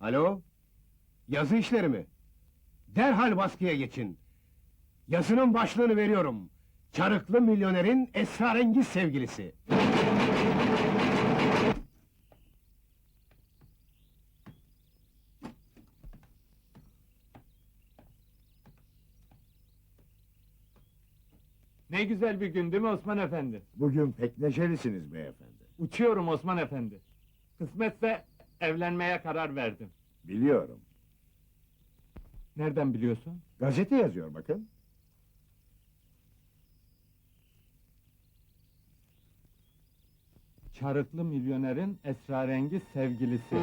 Alo? Yazı işleri mi? Derhal baskıya geçin. Yazının başlığını veriyorum. Çarıklı milyonerin esrarengiz sevgilisi. Ne güzel bir gün değil mi Osman Efendi? Bugün pek neşelisiniz beyefendi. Uçuyorum Osman Efendi. Kısmetse evlenmeye karar verdim. Biliyorum. Nereden biliyorsun? Gazete yazıyor bakın. Çarıklı milyonerin esrarengiz sevgilisi.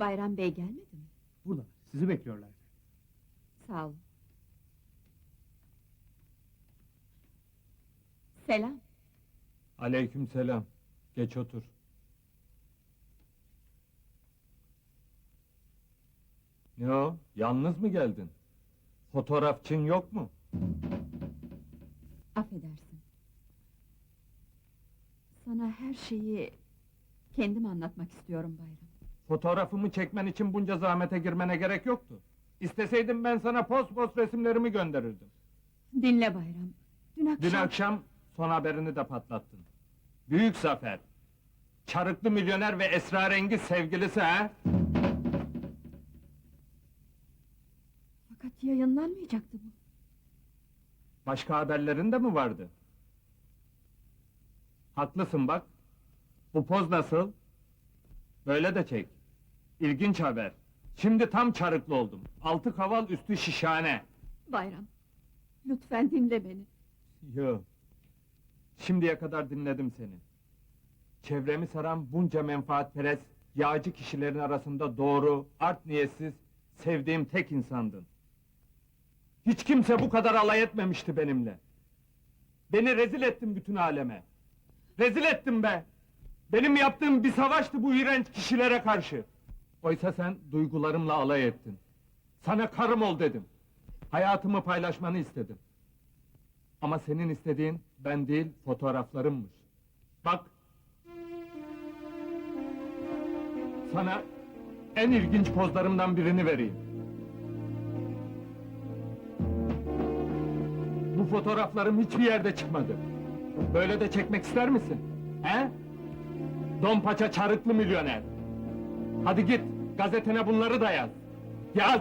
Bayram Bey gelmedi mi? Burada, sizi bekliyorlar. Sağ olun. Selam. Aleyküm selam. Geç otur. Ne o? Yalnız mı geldin? Fotoğrafçın yok mu? Affedersin. Sana her şeyi kendim anlatmak istiyorum Bayram. Fotoğrafımı çekmen için bunca zahmete girmene gerek yoktu. İsteseydim ben sana post post resimlerimi gönderirdim. Dinle Bayram. Dün akşam... Dün akşam son haberini de patlattın. Büyük zafer. Çarıklı milyoner ve esrarengiz sevgilisi ha? Fakat yayınlanmayacaktı bu. Başka haberlerin de mi vardı? Haklısın bak. Bu poz nasıl? Böyle de çek. İlginç haber. Şimdi tam çarıklı oldum. Altı kaval üstü şişhane. Bayram. Lütfen dinle beni. Yo. Şimdiye kadar dinledim seni. Çevremi saran bunca menfaatperest, yağcı kişilerin arasında doğru, art niyetsiz, sevdiğim tek insandın. Hiç kimse bu kadar alay etmemişti benimle. Beni rezil ettin bütün aleme. Rezil ettin be! Benim yaptığım bir savaştı bu iğrenç kişilere karşı. Oysa sen duygularımla alay ettin. Sana karım ol dedim. Hayatımı paylaşmanı istedim. Ama senin istediğin ben değil fotoğraflarımmış. Bak. Sana en ilginç pozlarımdan birini vereyim. Bu fotoğraflarım hiçbir yerde çıkmadı. Böyle de çekmek ister misin? He? Don paça çarıklı milyoner. Hadi git gazetene bunları da yaz. Yaz!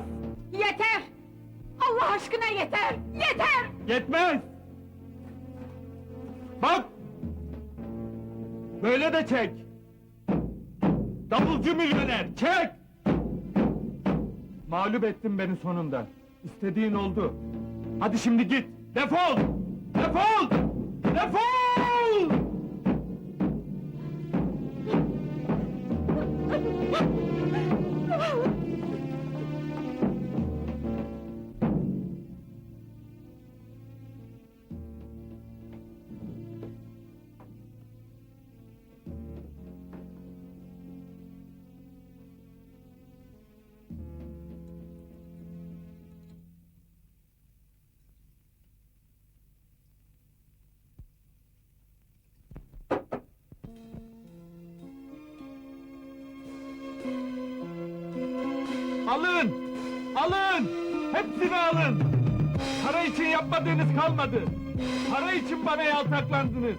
Yeter! Allah aşkına yeter! Yeter! Yetmez! Bak! Böyle de çek! Davulcu milyoner, çek! Mağlup ettin beni sonunda. İstediğin oldu. Hadi şimdi git, defol! Defol! Defol! Alın! Alın! Hepsini alın! Para için yapmadığınız kalmadı. Para için bana yaltaklandınız.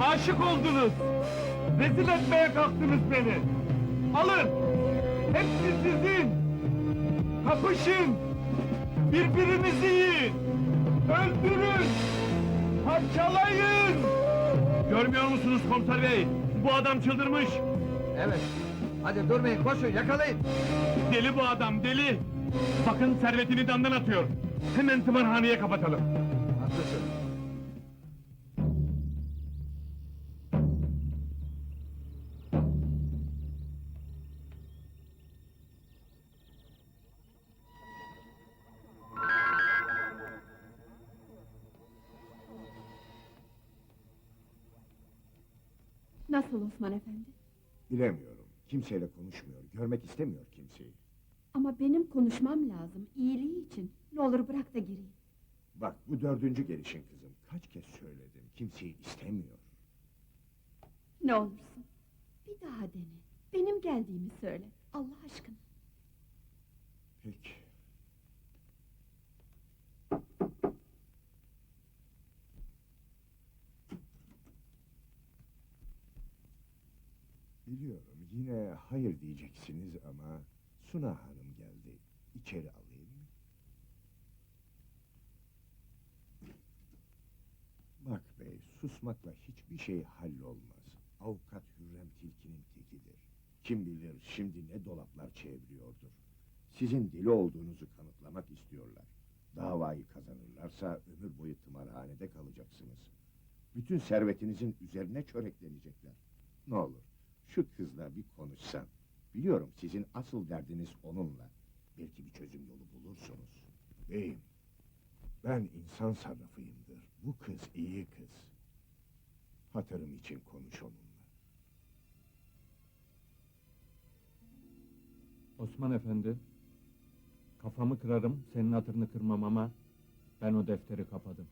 Aşık oldunuz. Rezil etmeye kalktınız beni. Alın! Hepsi sizin! Kapışın! Birbirinizi yiyin! Öldürün! Parçalayın! Görmüyor musunuz komiser bey? Bu adam çıldırmış. Evet. Hadi durmayın, koşun, yakalayın. Deli bu adam, deli! Bakın servetini damdan atıyor. Hemen tımarhaneye kapatalım. Haklısın. Nasıl Osman Efendi? Bilemiyorum. Kimseyle konuşmuyor. Görmek istemiyor kimseyi. Ama benim konuşmam lazım, iyiliği için. Ne olur bırak da gireyim. Bak bu dördüncü gelişin kızım. Kaç kez söyledim. Kimseyi istemiyor. Ne olursun, bir daha dene. Benim geldiğimi söyle, Allah aşkına. Peki. Biliyorum yine hayır diyeceksiniz ama Suna Hanım geldi. İçeri alayım? Bak bey, susmakla hiçbir şey hallolmaz. Avukat Hürrem Tilki'nin tekidir. Kim bilir şimdi ne dolaplar çeviriyordur. Sizin deli olduğunuzu kanıtlamak istiyorlar. Davayı kazanırlarsa ömür boyu tımarhanede kalacaksınız. Bütün servetinizin üzerine çöreklenecekler. Ne olur, şu kızla bir konuşsan. Biliyorum sizin asıl derdiniz onunla. Belki bir çözüm yolu bulursunuz. Beyim, ben insan sarrafıyımdır. Bu kız iyi kız. Hatırım için konuş onunla. Osman Efendi, kafamı kırarım, senin hatırını kırmam ama ben o defteri kapadım.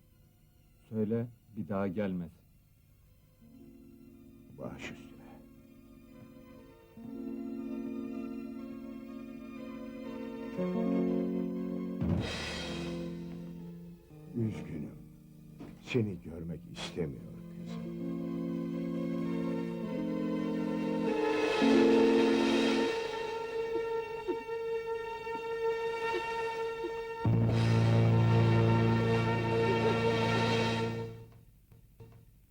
Söyle, bir daha gelmez. Baş üstüne. Üzgünüm. Seni görmek istemiyor kızım.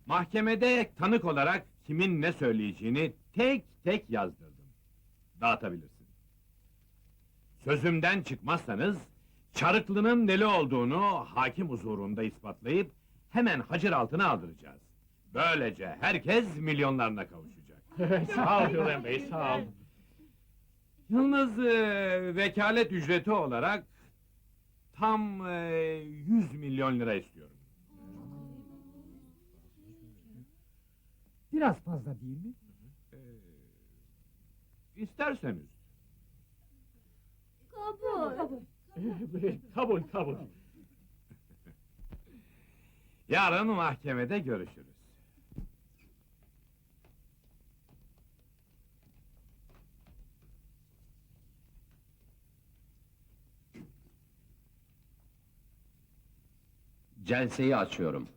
Mahkemede tanık olarak kimin ne söyleyeceğini tek tek yazdırdım. Dağıtabilirsin. Sözümden çıkmazsanız, Çarıklı'nın deli olduğunu hakim huzurunda ispatlayıp hemen hacir altına aldıracağız. Böylece herkes milyonlarına kavuşacak. sağ ol Hürrem Bey, sağ ol. Yalnız e, vekalet ücreti olarak tam e, 100 milyon lira istiyorum. Biraz fazla değil mi? İsterseniz. Kabul, kabul. Yarın mahkemede görüşürüz. Celseyi açıyorum.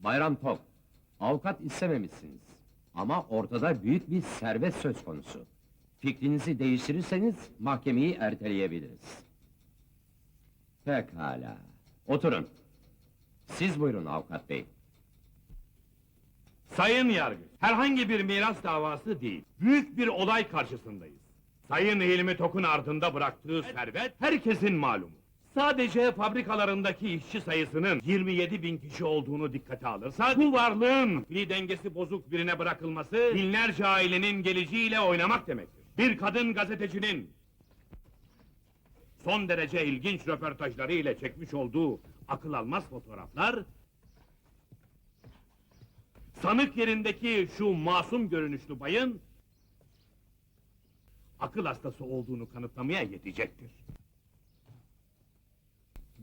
Bayram Tok, avukat istememişsiniz. Ama ortada büyük bir servet söz konusu. Fikrinizi değiştirirseniz mahkemeyi erteleyebiliriz. Pekala. Oturun. Siz buyurun avukat bey. Sayın Yargıç, herhangi bir miras davası değil, büyük bir olay karşısındayız. Sayın Hilmi Tok'un ardında bıraktığı servet herkesin malumu. Sadece fabrikalarındaki işçi sayısının 27 bin kişi olduğunu dikkate alırsak, bu varlığın fi dengesi bozuk birine bırakılması, binlerce ailenin geleceğiyle oynamak demektir. Bir kadın gazetecinin son derece ilginç röportajları ile çekmiş olduğu akıl almaz fotoğraflar, sanık yerindeki şu masum görünüşlü bayın akıl hastası olduğunu kanıtlamaya yetecektir.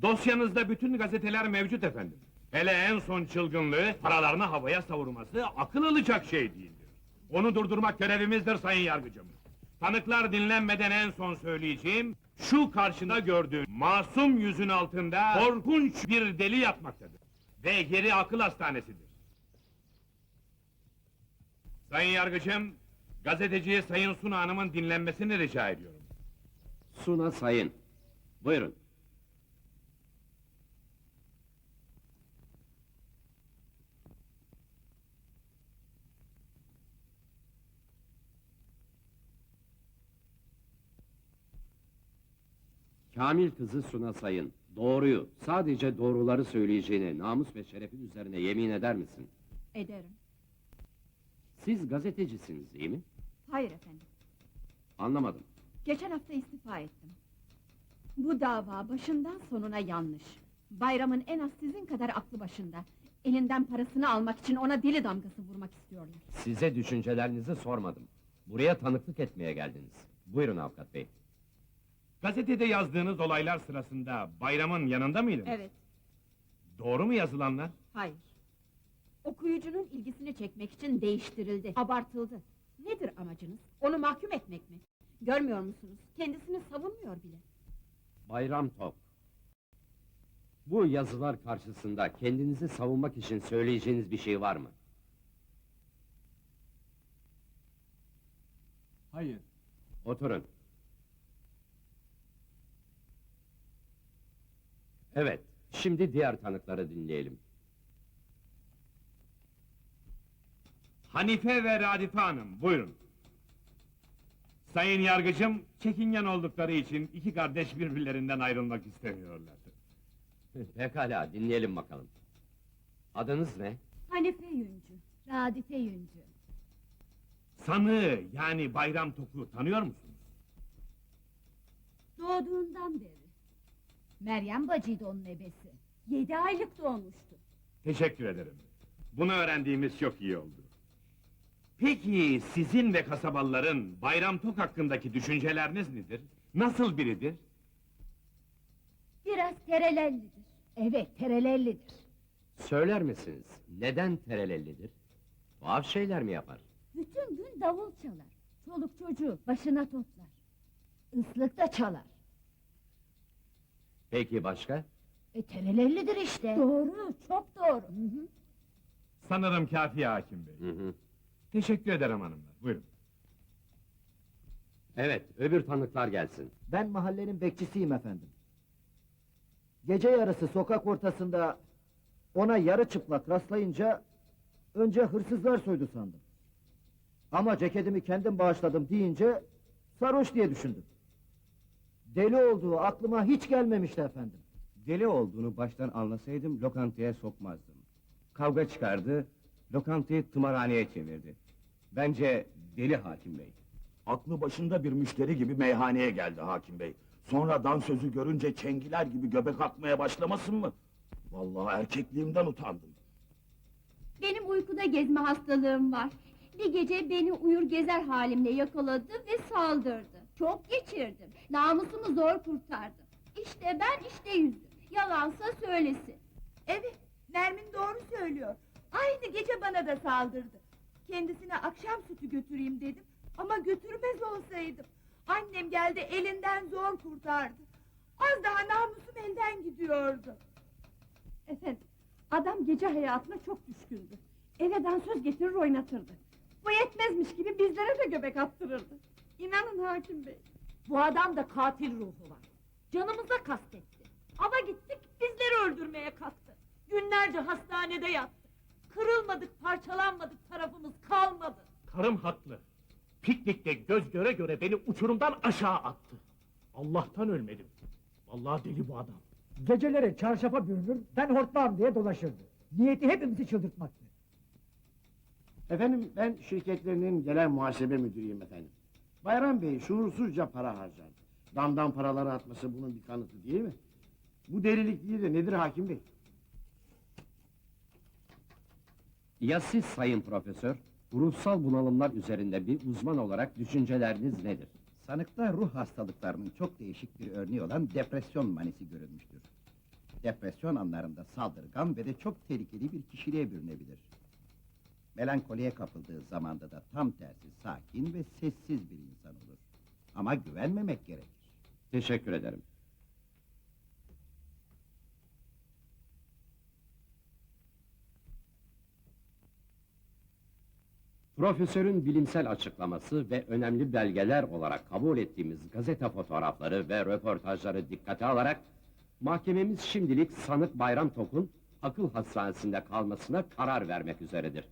Dosyanızda bütün gazeteler mevcut efendim. Hele en son çılgınlığı paralarını havaya savurması akıl alacak şey değildir. Onu durdurmak görevimizdir sayın yargıcım. Tanıklar dinlenmeden en son söyleyeceğim, şu karşında gördüğüm masum yüzün altında korkunç bir deli yatmaktadır. Ve yeri akıl hastanesidir. Sayın yargıcım, gazeteciye Sayın Suna Hanım'ın dinlenmesini rica ediyorum. Suna Sayın. Buyurun. Kamil kızı Suna Sayın. Doğruyu, sadece doğruları söyleyeceğine namus ve şerefin üzerine yemin eder misin? Ederim. Siz gazetecisiniz değil mi? Hayır efendim, Anlamadım. geçen hafta istifa ettim. Bu dava başından sonuna yanlış. Bayramın en az sizin kadar aklı başında. Elinden parasını almak için ona deli damgası vurmak istiyorlar. Size düşüncelerinizi sormadım. Buraya tanıklık etmeye geldiniz. Buyurun avukat bey. Gazetede yazdığınız olaylar sırasında bayramın yanında mıydınız? Evet, Doğru mu yazılanlar? hayır. Okuyucunun ilgisini çekmek için değiştirildi, abartıldı. Nedir amacınız? Onu mahkum etmek mi? Görmüyor musunuz? Kendisini savunmuyor bile. Bayram Tok. Bu yazılar karşısında kendinizi savunmak için söyleyeceğiniz bir şey var mı? Hayır. Oturun. Evet, şimdi diğer tanıkları dinleyelim. Hanife ve Radife Hanım, buyurun. Sayın yargıcım, çekingen oldukları için iki kardeş birbirlerinden ayrılmak istemiyorlar. Pekala, dinleyelim bakalım. Adınız ne? Hanife Yüncü, Radife Yüncü. Sanığı, yani Bayram Tok'u tanıyor musunuz? Doğduğundan beri. Meryem bacıydı onun ebesi. Yedi aylık doğmuştu. Teşekkür ederim. Bunu öğrendiğimiz çok iyi oldu. Peki sizin ve kasabalıların Bayram Tok hakkındaki düşünceleriniz nedir? Nasıl biridir? Biraz terelellidir. Evet, terelellidir. Söyler misiniz? Neden terelellidir? Tuhaf şeyler mi yapar? Bütün gün davul çalar. Çoluk çocuğu başına toplar. Islık da çalar. Peki başka? E terelellidir işte. Doğru, çok doğru. Sanırım kafi hakim bey. Hı hı. Teşekkür ederim hanımlar, buyurun. Evet, öbür tanıklar gelsin. Ben mahallenin bekçisiyim efendim. Gece yarısı sokak ortasında ona yarı çıplak rastlayınca önce hırsızlar soydu sandım. Ama ceketimi kendim bağışladım deyince sarhoş diye düşündüm. Deli olduğu aklıma hiç gelmemişti efendim. Deli olduğunu baştan anlasaydım lokantaya sokmazdım. Kavga çıkardı, lokantayı tımarhaneye çevirdi. Bence deli hakim bey. Aklı başında bir müşteri gibi meyhaneye geldi hakim bey. Sonra dansözü görünce çengiler gibi göbek atmaya başlamasın mı? Vallahi erkekliğimden utandım. Benim uykuda gezme hastalığım var. Bir gece beni uyur gezer halimle yakaladı ve saldırdı. Çok geçirdim. Namusumu zor kurtardım. İşte ben işte yüzüm. Yalansa söylesin. Evet, Nermin doğru söylüyor. Aynı gece bana da saldırdı. Kendisine akşam sütü götüreyim dedim. Ama götürmez olsaydım. Annem geldi elinden zor kurtardı. Az daha namusum elden gidiyordu. Efendim, adam gece hayatına çok düşkündü. Eve dansöz getirir oynatırdı. Bu yetmezmiş gibi bizlere de göbek attırırdı. İnanın hakim bey. Bu adam da katil ruhu var. Canımıza kastetti. Ava gittik, bizleri öldürmeye kalktı. Günlerce hastanede yattık. Kırılmadık, parçalanmadık, tarafımız kalmadı. Karım haklı. Piknikte göz göre göre beni uçurumdan aşağı attı. Allah'tan ölmedim. Vallahi deli bu adam. Geceleri çarşafa bürünür, ben hortmam diye dolaşırdı. Niyeti hepimizi çıldırtmaktı. Efendim ben şirketlerinin genel muhasebe müdürüyüm efendim. Bayram Bey şuursuzca para harcar. Damdan paraları atması bunun bir kanıtı değil mi? Bu delilik değil de nedir hakim bey? Ya siz sayın profesör, ruhsal bunalımlar üzerinde bir uzman olarak düşünceleriniz nedir? Sanıkta ruh hastalıklarının çok değişik bir örneği olan depresyon manisi görülmüştür. Depresyon anlarında saldırgan ve de çok tehlikeli bir kişiliğe bürünebilir. Melankoliye kapıldığı zamanda da tam tersi sakin ve sessiz bir insan olur. Ama güvenmemek gerekir. Teşekkür ederim. Profesörün bilimsel açıklaması ve önemli belgeler olarak kabul ettiğimiz gazete fotoğrafları ve röportajları dikkate alarak mahkememiz şimdilik sanık Bayram Tok'un akıl hastanesinde kalmasına karar vermek üzeredir.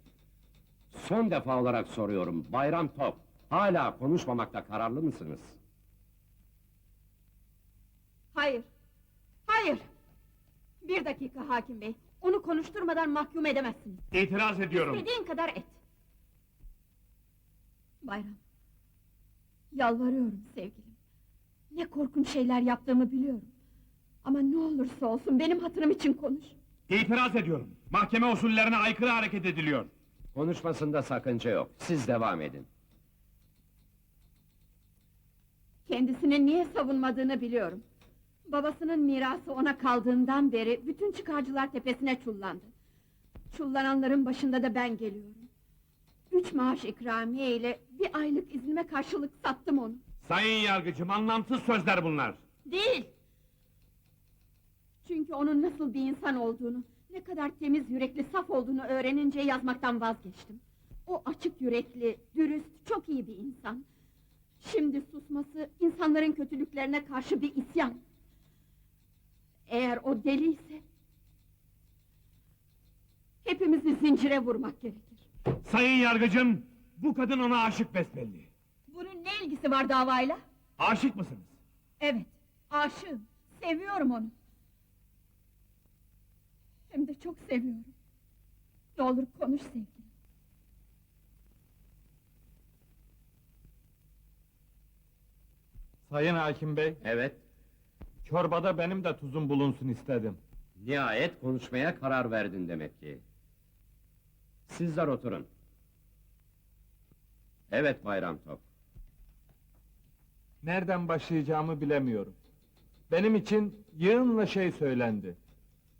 Son defa olarak soruyorum Bayram Tok, hala konuşmamakta kararlı mısınız? Hayır, hayır! Bir dakika hakim bey, onu konuşturmadan mahkum edemezsiniz. İtiraz ediyorum. İstediğin kadar et. Bayram, yalvarıyorum sevgilim. Ne korkunç şeyler yaptığımı biliyorum. Ama ne olursa olsun benim hatırım için konuş. İtiraz ediyorum. Mahkeme usullerine aykırı hareket ediliyor. Konuşmasında sakınca yok. Siz devam edin. Kendisini niye savunmadığını biliyorum. Babasının mirası ona kaldığından beri bütün çıkarcılar tepesine çullandı. Çullananların başında da ben geliyorum. Üç maaş ikramiye ile bir aylık iznime karşılık sattım onu. Sayın yargıcım, anlamsız sözler bunlar. Değil! Çünkü onun nasıl bir insan olduğunu, ne kadar temiz yürekli, saf olduğunu öğrenince yazmaktan vazgeçtim. O açık yürekli, dürüst, çok iyi bir insan. Şimdi susması, insanların kötülüklerine karşı bir isyan. Eğer o deliyse... ...hepimizi zincire vurmak gerekir. Sayın yargıcım, bu kadın ona aşık besbelli. Bunun ne ilgisi var davayla? Aşık mısınız? Evet, aşığım, seviyorum onu. Hem de çok seviyorum. Ne olur konuş sevgilim. Sayın Hakim Bey, Evet, çorbada benim de tuzum bulunsun istedim. nihayet konuşmaya karar verdin demek ki. Sizler oturun. Evet Bayram Tok. Nereden başlayacağımı bilemiyorum. Benim için yığınla şey söylendi.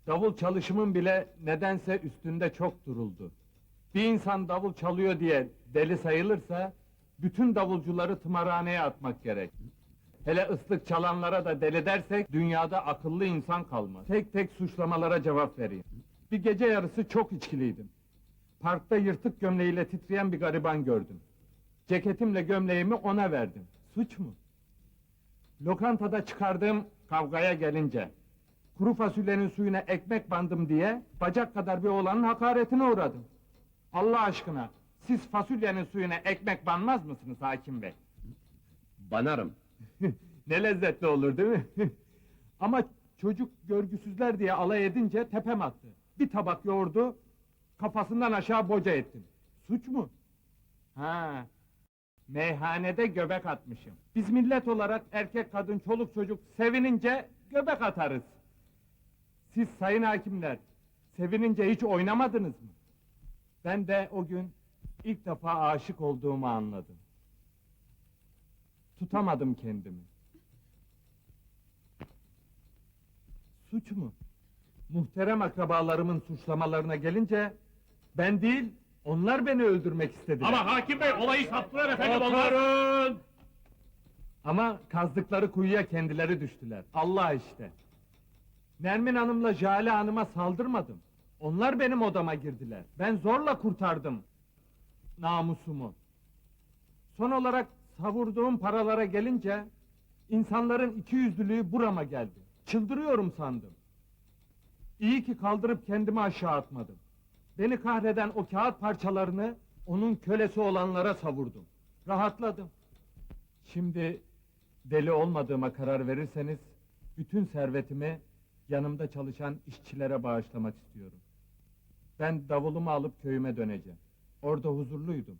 Davul çalışımın bile nedense üstünde çok duruldu. Bir insan davul çalıyor diye deli sayılırsa... ...bütün davulcuları tımarhaneye atmak gerek. Hele ıslık çalanlara da deli dersek... ...dünyada akıllı insan kalmaz. Tek tek suçlamalara cevap vereyim. Bir gece yarısı çok içkiliydim. Parkta yırtık gömleğiyle titreyen bir gariban gördüm. Ceketimle gömleğimi ona verdim. Suç mu? Lokantada çıkardığım kavgaya gelince... ...kuru fasulyenin suyuna ekmek bandım diye... ...bacak kadar bir oğlanın hakaretine uğradım. Allah aşkına, siz fasulyenin suyuna ekmek banmaz mısınız hakim bey? Banarım. ne lezzetli olur değil mi? Ama çocuk görgüsüzler diye alay edince tepem attı. Bir tabak yoğurdu, kafasından aşağı boca ettim. Suç mu? Ha, meyhanede göbek atmışım. Biz millet olarak erkek kadın çoluk çocuk sevinince göbek atarız. Siz sayın hakimler, sevinince hiç oynamadınız mı? Ben de o gün ilk defa aşık olduğumu anladım. Tutamadım kendimi. Suç mu? Muhterem akrabalarımın suçlamalarına gelince... ...ben değil, onlar beni öldürmek istediler. Ama hakim bey, olayı saptılar efendim onlar. Oturun! Ama kazdıkları kuyuya kendileri düştüler. Allah işte. Nermin Hanım'la Jale Hanım'a saldırmadım. Onlar benim odama girdiler. Ben zorla kurtardım namusumu. Son olarak savurduğum paralara gelince insanların iki yüzlülüğü burama geldi. Çıldırıyorum sandım. İyi ki kaldırıp kendimi aşağı atmadım. Beni kahreden o kağıt parçalarını onun kölesi olanlara savurdum. Rahatladım. Şimdi deli olmadığıma karar verirseniz bütün servetimi yanımda çalışan işçilere bağışlamak istiyorum. Ben davulumu alıp köyüme döneceğim. Orada huzurluydum.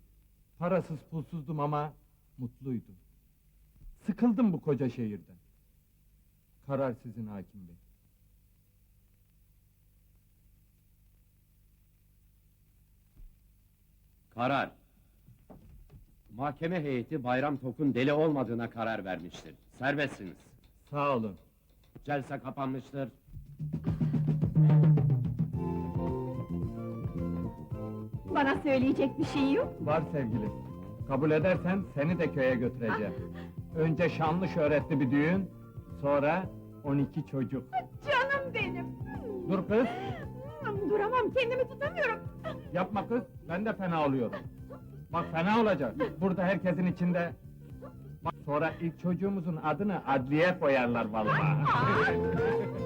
Parasız pulsuzdum ama mutluydum. Sıkıldım bu koca şehirden. Karar sizin hakim bey. Karar. Mahkeme heyeti Bayram Tok'un deli olmadığına karar vermiştir. Serbestsiniz. Sağ olun. Celse kapanmıştır. Bana söyleyecek bir şey yok. Var sevgilim. Kabul edersen seni de köye götüreceğim. Önce şanlı şöhretli bir düğün, sonra 12 çocuk. Canım benim! Dur kız, Duramam, kendimi tutamıyorum. yapma kız, ben de fena oluyorum. Bak fena olacak, burada herkesin içinde... Sonra ilk çocuğumuzun adını adliye koyarlar vallahi.